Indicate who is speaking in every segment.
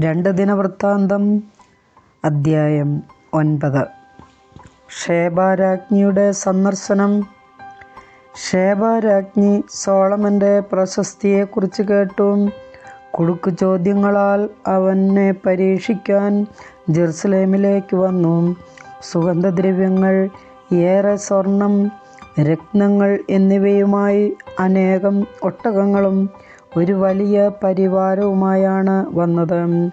Speaker 1: രണ്ട് ദിനവൃത്താന്തം അദ്ധ്യായം ഒൻപത്. ഷേബാരാജ്ഞിയുടെ സന്ദർശനം. ഷേബാരാജ്ഞി സോളമന്റെ പ്രശസ്തിയെക്കുറിച്ച് കേട്ടും. കുടുക്ക് ചോദ്യങ്ങളാൽ അവനെ പരീക്ഷിക്കാൻ ജെറുസലേമിലേക്ക് വന്നു. സുഗന്ധദ്രവ്യങ്ങൾ ഏറെ സ്വർണം രത്നങ്ങൾ എന്നിവയുമായി അനേകം ഒട്ടകങ്ങളും ഒരു വലിയ പരിവാരവുമായാണ് വന്നത്.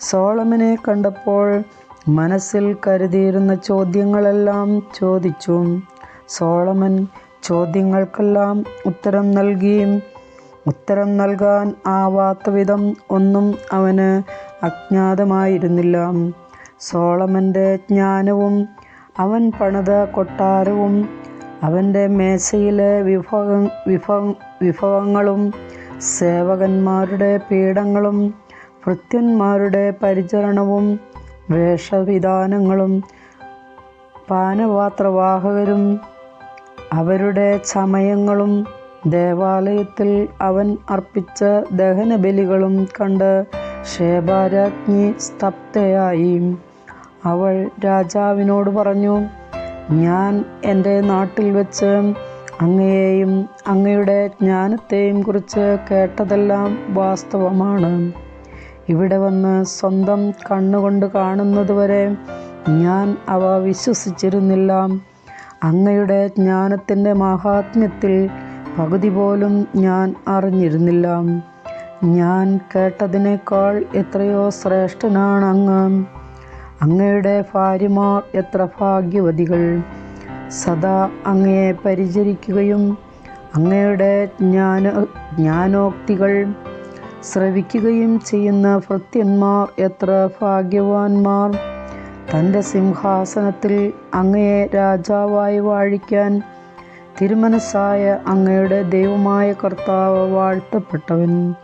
Speaker 1: സോളമനെ കണ്ടപ്പോൾ മനസ്സിൽ കരുതിയിരുന്ന ചോദ്യങ്ങളെല്ലാം ചോദിച്ചു. സോളമൻ ചോദ്യങ്ങൾക്കെല്ലാം ഉത്തരം നൽകി. ഉത്തരം നൽകാൻ ആവാത്ത വിധം ഒന്നും അവന് അജ്ഞാതമായിരുന്നില്ല. സോളമന്റെ ജ്ഞാനവും അവൻ പണിത കൊട്ടാരവും അവന്റെ മേശയിലെ വിഭവ വിഭവ വിഭവങ്ങളും സേവകന്മാരുടെ പീഠങ്ങളും ഭൃത്യന്മാരുടെ പരിചരണവും വേഷവിധാനങ്ങളും പാനപാത്രവാഹകരും അവരുടെ ചമയങ്ങളും ദേവാലയത്തിൽ അവൻ അർപ്പിച്ച ദഹനബലികളും കണ്ട് ശേബാരാജ്ഞി സ്തബ്ധയായി. അവൾ രാജാവിനോട് പറഞ്ഞു ഞാൻ എന്റെ നാട്ടിൽ വെച്ച് അങ്ങയെയും അങ്ങയുടെ ജ്ഞാനത്തെയും കുറിച്ച് കേട്ടതെല്ലാം വാസ്തവമാണ്. ഇവിടെ വന്ന് സ്വന്തം കണ്ണുകൊണ്ട് കാണുന്നതുവരെ ഞാൻ അവ വിശ്വസിച്ചിരുന്നില്ല. അങ്ങയുടെ ജ്ഞാനത്തിന്റെ മഹാത്മ്യത്തിൽ പകുതി പോലും ഞാൻ അറിഞ്ഞിരുന്നില്ല. ഞാൻ കേട്ടതിനേക്കാൾ എത്രയോ ശ്രേഷ്ഠനാണ് അങ്ങ്. അങ്ങയുടെ ഭാര്യമാർ എത്ര ഭാഗ്യവതികൾ. സദാ അങ്ങയെ പരിചരിക്കുകയും അങ്ങയുടെ ജ്ഞാന ജ്ഞാനോക്തികൾ ശ്രവിക്കുകയും ചെയ്യുന്ന ഭൃത്യന്മാർ എത്ര ഭാഗ്യവാന്മാർ. തന്റെ സിംഹാസനത്തിൽ അങ്ങയെ രാജാവായി വാഴിക്കാൻ തിരുമനസ്സായ അങ്ങയുടെ ദൈവമായ കർത്താവ് വാഴ്ത്തപ്പെട്ടവൻ.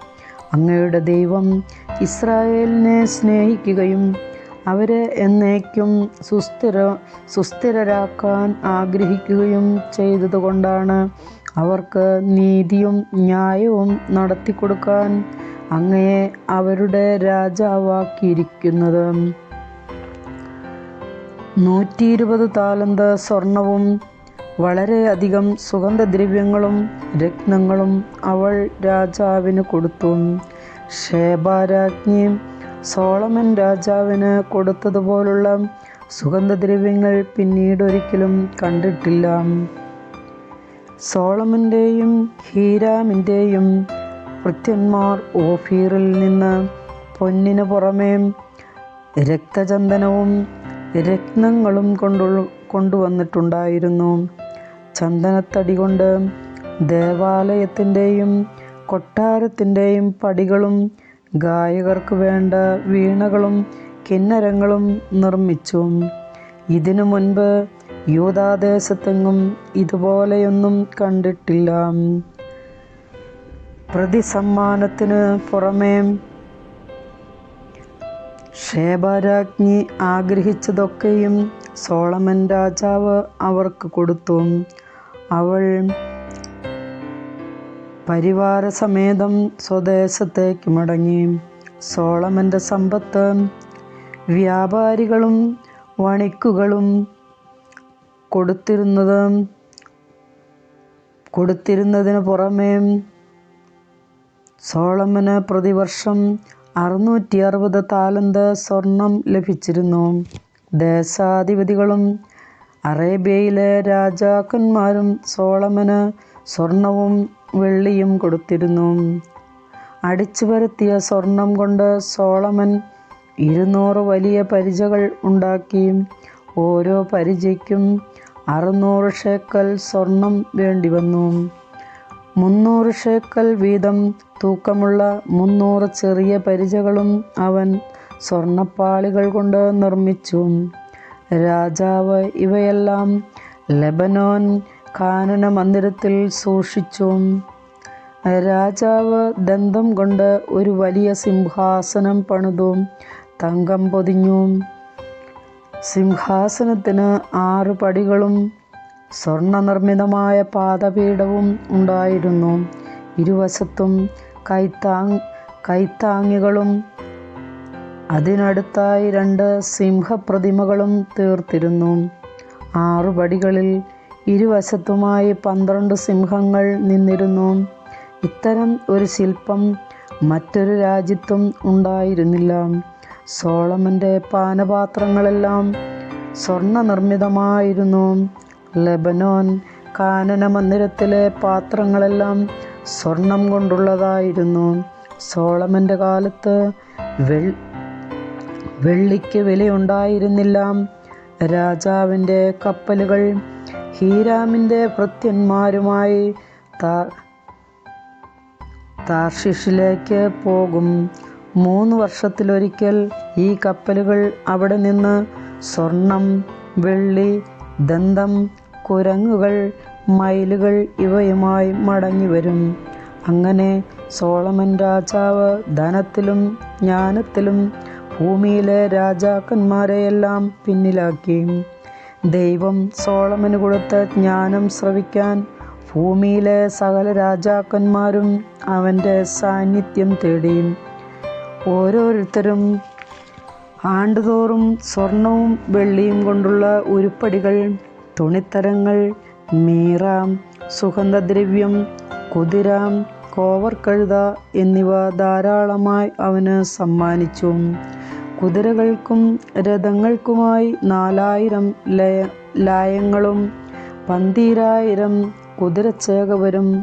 Speaker 1: അങ്ങയുടെ ദൈവം ഇസ്രായേലിനെ സ്നേഹിക്കുകയും അവരെ എന്നേക്കും സുസ്ഥിര സുസ്ഥിരരാക്കാൻ ആഗ്രഹിക്കുകയും ചെയ്തതുകൊണ്ടാണ് അവർക്ക് നീതിയും ന്യായവും നടത്തി കൊടുക്കാൻ അങ്ങയെ അവരുടെ രാജാവാക്കിയിരിക്കുന്നത്. നൂറ്റി ഇരുപത് താലന്ത് സ്വർണവും വളരെയധികം സുഗന്ധദ്രവ്യങ്ങളും രത്നങ്ങളും അവൾ രാജാവിന് കൊടുത്തു. ഷേബാരാജ്ഞി സോളമൻ രാജാവിന് കൊടുത്തതുപോലുള്ള സുഗന്ധദ്രവ്യങ്ങൾ പിന്നീടൊരിക്കലും കണ്ടിട്ടില്ല. സോളമന്റെയും ഹീരാമിന്റെയും ഭൃത്യന്മാർ ഓഫീറിൽ നിന്ന് പൊന്നിന് പുറമേ രക്തചന്ദനവും രത്നങ്ങളും കൊണ്ടു കൊണ്ടുവന്നിട്ടുണ്ടായിരുന്നു. ചന്ദനത്തടി കൊണ്ട് ദേവാലയത്തിന്റെയും കൊട്ടാരത്തിന്റെയും പടികളും ഗായകർക്ക് വേണ്ട വീണകളും കിന്നരങ്ങളും നിർമ്മിച്ചു. ഇതിനു മുൻപ് യൂതാദേശത്തെങ്ങും ഇതുപോലെയൊന്നും കണ്ടിട്ടില്ല. പ്രതിസമ്മാനത്തിന് പുറമേ ഷേബാരാജ്ഞി ആഗ്രഹിച്ചതൊക്കെയും സോളമൻ രാജാവ് അവർക്ക് കൊടുത്തു. അവൾ പരിവാരസമേതം സ്വദേശത്തേക്ക് മടങ്ങി. സോളമന്റെ സമ്പത്ത് വ്യാപാരികളും വണിക്കുകളും കൊടുത്തിരുന്നത് കൊടുത്തിരുന്നതിന് പുറമേ സോളമന് പ്രതിവർഷം അറുന്നൂറ്റി അറുപത് താലന്ത് സ്വർണം ലഭിച്ചിരുന്നു. ദേശാധിപതികളും അറേബ്യയിലെ രാജാക്കന്മാരും സോളമന് സ്വർണവും വെള്ളിയും കൊടുത്തിരുന്നു. അടിച്ചു വരുത്തിയ സ്വർണം കൊണ്ട് സോളമൻ ഇരുന്നൂറ് വലിയ പരിചകൾ ഉണ്ടാക്കി. ഓരോ പരിചയ്ക്കും അറുന്നൂറ് ഷേക്കൽ സ്വർണം വേണ്ടി വന്നു മുന്നൂറ് ഷേക്കൽ വീതം തൂക്കമുള്ള മുന്നൂറ് ചെറിയ പരിചകളും അവൻ സ്വർണപ്പാളികൾ കൊണ്ട് നിർമ്മിച്ചു. രാജാവ് ഇവയെല്ലാം ലെബനോൻ കാനന മന്ദിരത്തിൽ സൂക്ഷിച്ചു. രാജാവ് ദന്തം കൊണ്ട് ഒരു വലിയ സിംഹാസനം പണിതു തങ്കം പൊതിഞ്ഞു. സിംഹാസനത്തിന് ആറ് പടികളും സ്വർണ നിർമ്മിതമായ പാദപീഠവും ഉണ്ടായിരുന്നു. ഇരുവശത്തും കൈത്താങ് കൈത്താങ്ങികളും. അതിനടുത്തായി രണ്ട് സിംഹപ്രതിമകളും തീർത്തിരുന്നു. ആറു പടികളിൽ ഇരുവശത്തുമായി പന്ത്രണ്ട് സിംഹങ്ങൾ നിന്നിരുന്നു. ഇത്തരം ഒരു ശില്പം മറ്റൊരു രാജ്യത്തും ഉണ്ടായിരുന്നില്ല. സോളമന്റെ പാനപാത്രങ്ങളെല്ലാം സ്വർണ നിർമ്മിതമായിരുന്നു ലെബനോൻ കാനന മന്ദിരത്തിലെ പാത്രങ്ങളെല്ലാം സ്വർണം കൊണ്ടുള്ളതായിരുന്നു. സോളമന്റെ കാലത്ത് വെൾ വെള്ളിക്ക് വിലയുണ്ടായിരുന്നില്ല. രാജാവിന്റെ കപ്പലുകൾ ഹീരാമിന്റെ ഭൃത്യന്മാരുമായി താർഷിഷിലേക്ക് പോകും. മൂന്ന് വർഷത്തിലൊരിക്കൽ ഈ കപ്പലുകൾ അവിടെ നിന്ന് സ്വർണം വെള്ളി ദന്തം കുരങ്ങുകൾ മയിലുകൾ ഇവയുമായി മടങ്ങി വരും. അങ്ങനെ സോളമൻ രാജാവ് ധനത്തിലും ജ്ഞാനത്തിലും ഭൂമിയിലെ രാജാക്കന്മാരെയെല്ലാം പിന്നിലാക്കി. ദൈവം സോളമന് കൊടുത്ത ജ്ഞാനം ശ്രവിക്കാൻ ഭൂമിയിലെ സകല രാജാക്കന്മാരും അവന്റെ സാന്നിധ്യം തേടി ഓരോരുത്തരും ആണ്ടുതോറും സ്വർണവും വെള്ളിയും കൊണ്ടുള്ള ഉരുപ്പടികൾ തുണിത്തരങ്ങൾ മീറ സുഗന്ധദ്രവ്യം കുതിര കഴുത എന്നിവ ധാരാളമായി അവന് സമ്മാനിച്ചു. കുതിരകൾക്കും രഥങ്ങൾക്കുമായി നാലായിരം ലയ ലായങ്ങളും പന്തീരായിരം കുതിരച്ചേകവരും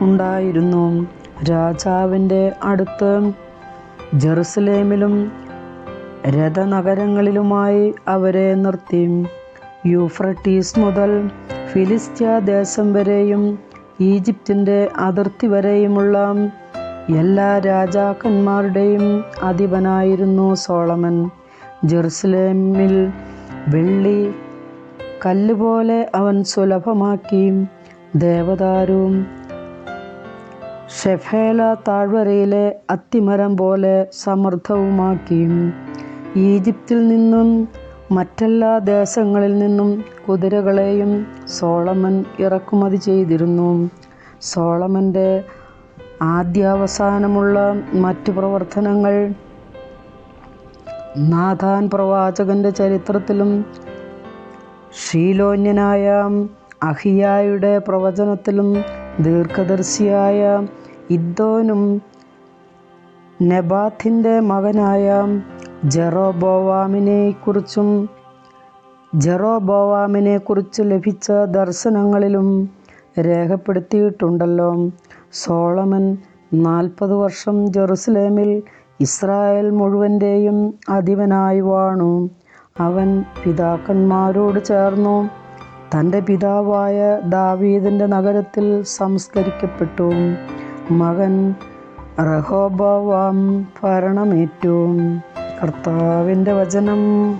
Speaker 1: ഉണ്ടായിരുന്നു. രാജാവിന്റെ അടുത്ത് ജെറുസലേമിലും രഥനഗരങ്ങളിലുമായി അവരെ നിർത്തി. യൂഫ്രട്ടീസ് മുതൽ ഫിലിസ്ത്യ ദേശം വരെയും ഈജിപ്തിന്റെ അതിർത്തി വരെയുമുള്ള എല്ലാ രാജാക്കന്മാരുടെയും അധിപനായിരുന്നു സോളമൻ. ജെറുസലേമിൽ വെള്ളി കല്ലുപോലെ അവൻ സുലഭമാക്കി. ദേവദാരുവും ഷെഫേല താഴ്വരയിലെ അത്തിമരം പോലെ സമൃദ്ധവുമാക്കി. ഈജിപ്തിൽ നിന്നും മറ്റെല്ലാ ദേശങ്ങളിൽ നിന്നും കുതിരകളെയും സോളമൻ ഇറക്കുമതി ചെയ്തിരുന്നു. സോളമന്റെ ആദ്യാവസാനമുള്ള മറ്റു പ്രവർത്തനങ്ങൾ. നാഥാൻ പ്രവാചകന്റെ ചരിത്രത്തിലും ശീലോന്യനായ അഹിയായുടെ പ്രവചനത്തിലും ദീർഘദർശിയായ ഇദ്ദോനും നെബാത്തിന്റെ മകനായ ജെറോബോവാമിനെക്കുറിച്ചും ജെറോബോവാമിനെക്കുറിച്ച് ലഭിച്ച ദർശനങ്ങളിലും രേഖപ്പെടുത്തിയിട്ടുണ്ടല്ലോ. സോളമൻ നാൽപ്പത് വർഷം ജെറുസലേമിൽ ഇസ്രായേൽ മുഴുവന്റെയും അധിപനായി വാണു. അവൻ പിതാക്കന്മാരോട് ചേർന്നു. തന്റെ പിതാവായ ദാവീദിന്റെ നഗരത്തിൽ സംസ്കരിക്കപ്പെട്ടു. മകൻ റഹോബവാം ഭരണമേറ്റു. കർത്താവിന്റെ വചനം